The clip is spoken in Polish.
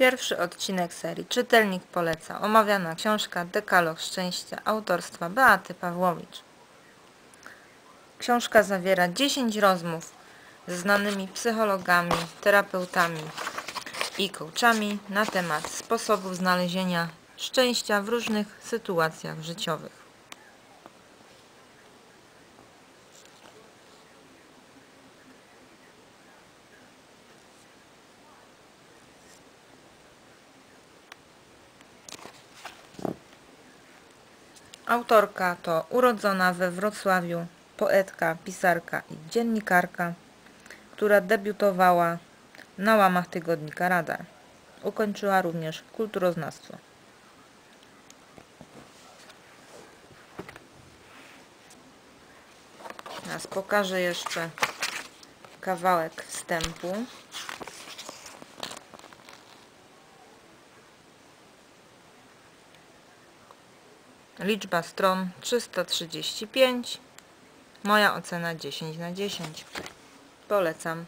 Pierwszy odcinek serii Czytelnik poleca. Omawiana książka Dekalog Szczęścia autorstwa Beaty Pawłowicz. Książka zawiera 10 rozmów ze znanymi psychologami, terapeutami i coachami na temat sposobów znalezienia szczęścia w różnych sytuacjach życiowych. Autorka to urodzona we Wrocławiu poetka, pisarka i dziennikarka, która debiutowała na łamach tygodnika Radar. Ukończyła również kulturoznawstwo. Teraz pokażę jeszcze kawałek wstępu. Liczba stron 335. Moja ocena 10 na 10. Polecam.